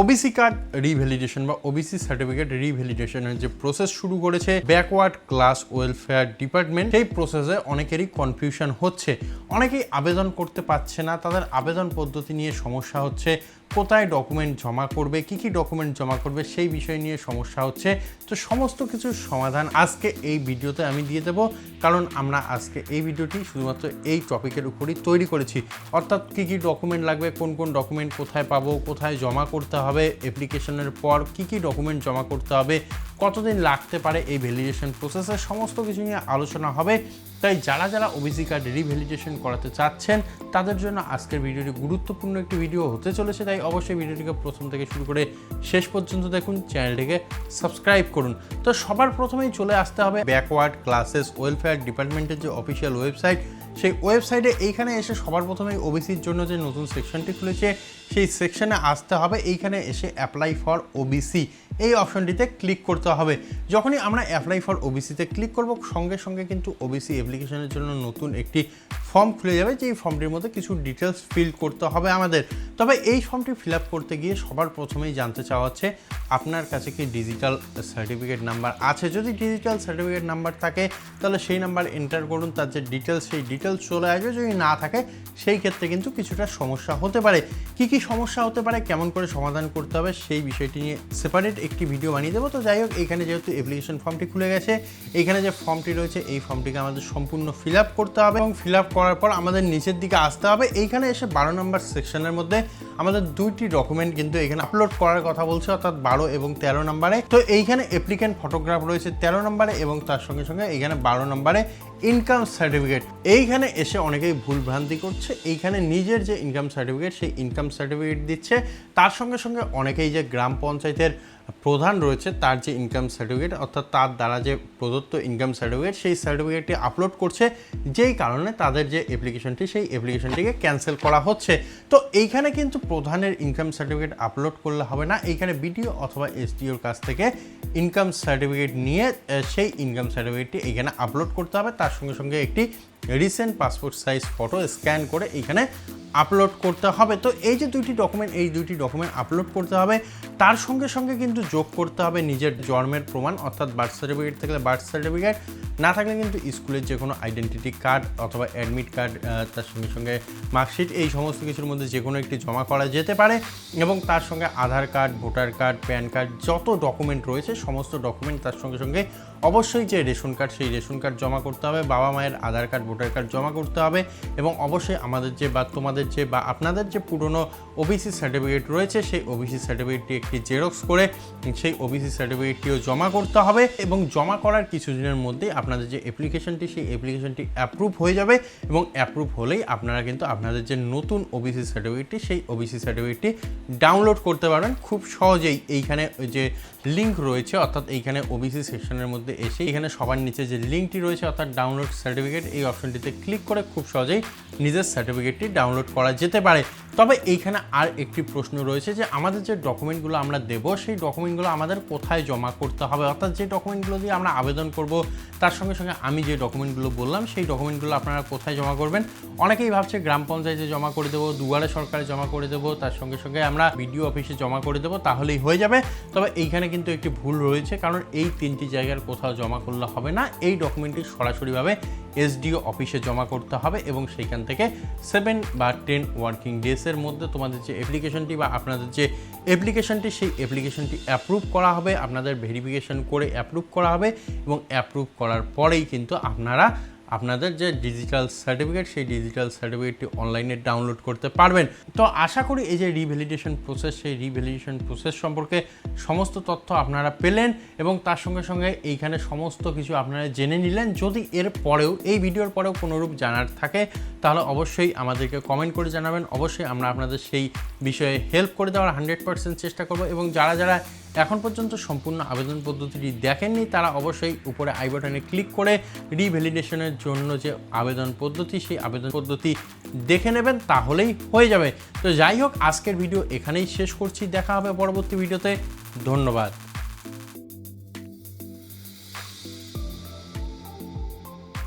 OBC card revalidation বা OBC certificate রিভ্যালিডেশনের যে প্রসেস শুরু করেছে ব্যাকওয়ার্ড ক্লাস ওয়েলফেয়ার ডিপার্টমেন্ট সেই প্রসেসে অনেকেরই কনফিউশন হচ্ছে। অনেকেই আবেদন করতে পারছে না, তাদের আবেদন পদ্ধতি নিয়ে সমস্যা হচ্ছে। কোথায় ডকুমেন্ট জমা করবে, কি কি ডকুমেন্ট জমা করবে, সেই বিষয় নিয়ে সমস্যা হচ্ছে। তো সমস্ত কিছুর সমাধান আজকে এই ভিডিওতে আমি দিয়ে দেবো। কারণ আমরা আজকে এই ভিডিওটি শুধুমাত্র এই টপিকের উপরই তৈরি করেছি। অর্থাৎ কি কি ডকুমেন্ট লাগবে, কোন কোন ডকুমেন্ট কোথায় পাবো, কোথায় জমা করতে হবে অ্যাপ্লিকেশনের পর কি কি ডকুমেন্ট জমা করতে হবে কতদিন লাগতে পারে এই ভ্যালিডেশন প্রসেসের সমস্ত কিছু নিয়ে আলোচনা হবে। তাই যারা যারা ওবিসি কার্ড রিভ্যালিডেশন করাতে চাচ্ছেন, তাদের জন্য আজকের ভিডিওটি গুরুত্বপূর্ণ একটি ভিডিও হতে চলেছে। তাই অবশ্যই ভিডিওটিকে প্রথম থেকে শুরু করে শেষ পর্যন্ত দেখুন, চ্যানেলটিকে সাবস্ক্রাইব করুন। তো সবার প্রথমেই চলে আসতে হবে ব্যাকওয়ার্ড ক্লাসেস ওয়েলফেয়ার ডিপার্টমেন্টের যে অফিসিয়াল ওয়েবসাইট সেই ওয়েবসাইটে এইখানে এসে সবার প্রথমেই ওবিসির জন্য যে নতুন সেকশনটি খুলেছে, সেই সেকশনে আসতে হবে। এইখানে এসে অ্যাপ্লাই ফর ওবিসি এই অপশনটিতে ক্লিক করতে হবে। যখনই আমরা অ্যাপ্লাই ফর ওবিসিতে ক্লিক করব, সঙ্গে সঙ্গে কিন্তু ওবিসি অ্যাপ্লিকেশনের জন্য নতুন একটি ফর্ম খুলে যাবে যে এই ফর্মটির মধ্যে কিছু ডিটেলস ফিল করতে হবে আমাদের। তবে এই ফর্মটি ফিল আপ করতে গিয়ে সবার প্রথমেই জানতে চাওয়া হচ্ছে, আপনার কাছে কি ডিজিটাল সার্টিফিকেট নাম্বার আছে? যদি ডিজিটাল সার্টিফিকেট নাম্বার থাকে, তাহলে সেই নাম্বার এন্টার করুন, তার যে ডিটেলস সেই ডিটেলস চলে আসবে। যদি না থাকে, সেই ক্ষেত্রে কিন্তু কিছুটা সমস্যা হতে পারে। কি কি সমস্যা হতে পারে, কেমন করে সমাধান করতে হবে, সেই বিষয়টি নিয়ে সেপারেট একটি ভিডিও বানিয়ে দেবো। তো যাই হোক, এখানে যেহেতু অ্যাপ্লিকেশন ফর্মটি খুলে গেছে, এখানে যে ফর্মটি রয়েছে, এই ফর্মটিকে আমাদের সম্পূর্ণ ফিল করতে হবে এবং ফিল করার পর আমাদের নিচের দিকে আসতে হবে। এইখানে এসে বারো নম্বর সেকশনের মধ্যে আমাদের দুইটি ডকুমেন্ট কিন্তু এখানে আপলোড করার কথা বলছে, অর্থাৎ বারো এবং তেরো নম্বরে। তো এইখানে অ্যাপ্লিক্যান্ট ফটোগ্রাফ রয়েছে তেরো নম্বরে এবং তার সঙ্গে সঙ্গে এখানে বারো নম্বরে ইনকাম সার্টিফিকেট এইখানে এসে অনেকেই ভুল ভ্রান্তি করছে। এইখানে নিজের যে ইনকাম সার্টিফিকেট সেই ইনকাম সার্টিফিকেট দিচ্ছে। তার সঙ্গে সঙ্গে অনেকেই যে গ্রাম পঞ্চায়েতের প্রধান রয়েছে, তার যে ইনকাম সার্টিফিকেট অর্থাৎ তার দ্বারা যে প্রদত্ত ইনকাম সার্টিফিকেট সেই সার্টিফিকেটটি আপলোড করছে। যেই কারণে তাদের যে অ্যাপ্লিকেশনটি সেই অ্যাপ্লিকেশনটিকে ক্যান্সেল করা হচ্ছে। তো এইখানে কিন্তু প্রধানের ইনকাম সার্টিফিকেট আপলোড করলে হবে না। এইখানে বিডিও অথবা এসডিওর কাছ থেকে ইনকাম সার্টিফিকেট নিয়ে সেই ইনকাম সার্টিফিকেটটি এখানে আপলোড করতে হবে। তার সঙ্গে সঙ্গে একটি recent passport size photo scan করে এখানে আপলোড করতে হবে। তো এই যে দুইটি ডকুমেন্ট এই দুইটি ডকুমেন্ট আপলোড করতে হবে। তার সঙ্গে সঙ্গে কিন্তু যোগ করতে হবে নিজের জন্মের প্রমাণ, অর্থাৎ বার্থ সার্টিফিকেট থাকলে বার্থ সার্টিফিকেট না থাকলে কিন্তু স্কুলের যে কোনো আইডেন্টিটি কার্ড অথবা অ্যাডমিট কার্ড তার সঙ্গে সঙ্গে মার্কশিট এই সমস্ত কিছুর মধ্যে যে কোনো একটি জমা করা যেতে পারে এবং তার সঙ্গে Aadhaar card voter card PAN card যত ডকুমেন্ট রয়েছে, সমস্ত ডকুমেন্ট তার সঙ্গে সঙ্গে অবশ্যই যে রেশন কার্ড সেই রেশন কার্ড জমা করতে হবে, বাবা মায়ের আধার কার্ড ভোটার কার্ড জমা করতে হবে এবং অবশ্যই আমাদের যে বা তোমাদের যে বা আপনাদের যে পুরনো ওবিসি সার্টিফিকেট রয়েছে, সেই ওবিসি সার্টিফিকেটটি একটি জেরক্স করে সেই ওবিসি সার্টিফিকেটটিও জমা করতে হবে এবং জমা করার কিছুদিনের মধ্যেই আপনাদের যে অ্যাপ্লিকেশনটি সেই অ্যাপ্লিকেশনটি অ্যাপ্রুভ হয়ে যাবে এবং অ্যাপ্রুভ হলেই আপনারা কিন্তু আপনাদের যে নতুন ওবিসি সার্টিফিকেটটি সেই ওবিসি সার্টিফিকেটটি ডাউনলোড করতে পারবেন। খুব সহজেই এইখানে যে লিঙ্ক রয়েছে, অর্থাৎ এইখানে ওবিসি সেকশনের মধ্যে এসে এখানে সবার নিচে যে লিঙ্কটি রয়েছে, অর্থাৎ ডাউনলোড সার্টিফিকেট এই অপশনটিতে ক্লিক করে খুব সহজেই নিজের সার্টিফিকেটটি ডাউনলোড করা যেতে পারে। তবে এইখানে আর একটি প্রশ্ন রয়েছে যে, আমাদের যে ডকুমেন্টগুলো আমরা দেবো, সেই ডকুমেন্টগুলো আমাদের কোথায় জমা করতে হবে? অর্থাৎ যে ডকুমেন্টগুলো দিয়ে আমরা আবেদন করব, তার সঙ্গে সঙ্গে আমি যে ডকুমেন্টগুলো বললাম, সেই ডকুমেন্টগুলো আপনারা কোথায় জমা করবেন? অনেকেই ভাবছে গ্রাম পঞ্চায়েতে জমা করে দেবো, দুয়ারে সরকারে জমা করে দেবো, তার সঙ্গে সঙ্গে আমরা বিডিও অফিসে জমা করে দেবো, তাহলেই হয়ে যাবে। তবে এইখানে কিন্তু একটি ভুল রয়েছে, কারণ এই তিনটি জায়গার কোথাও জমা করলে হবে না। এই ডকুমেন্টটি সরাসরিভাবে এসডিও অফিসে জমা করতে হবে এবং সেইখান থেকে সেভেন বা টেন ওয়ার্কিং ডেসের মধ্যে তোমাদের যে অ্যাপ্লিকেশনটি বা আপনাদের যে অ্যাপ্লিকেশনটি সেই অ্যাপ্লিকেশনটি অ্যাপ্রুভ করা হবে, আপনাদের ভেরিফিকেশন করে অ্যাপ্রুভ করা হবে এবং অ্যাপ্রুভ করার পরেই কিন্তু আপনারা আপনাদের যে ডিজিটাল সার্টিফিকেট সেই ডিজিটাল সার্টিফিকেটটি অনলাইনে ডাউনলোড করতে পারবেন। তো আশা করি এই যে রিভ্যালিডেশন প্রসেস সেই রিভ্যালিডেশন প্রসেস সম্পর্কে সমস্ত তথ্য আপনারা পেলেন এবং তার সঙ্গে সঙ্গে এইখানে সমস্ত কিছু আপনারা জেনে নিলেন। যদি এর পরেও, এই ভিডিওর পরেও কোনোরূপ জানার থাকে, তাহলে অবশ্যই আমাদেরকে কমেন্ট করে জানাবেন। অবশ্যই আমরা আপনাদের সেই বিষয়ে হেল্প করে দেওয়ার হান্ড্রেড পার্সেন্ট চেষ্টা করব এবং যারা যারা এখন পর্যন্ত সম্পূর্ণ আবেদন পদ্ধতিটি দেখেননি, তারা অবশ্যই উপরে আই বাটনে ক্লিক করে রিভ্যালিডেশনের জন্য যে আবেদন পদ্ধতি, সেই আবেদন পদ্ধতি দেখে নেবেন, তাহলেই হয়ে যাবে। তো যাই হোক, আজকের ভিডিও এখানেই শেষ করছি, দেখা হবে পরবর্তী ভিডিওতে ধন্যবাদ।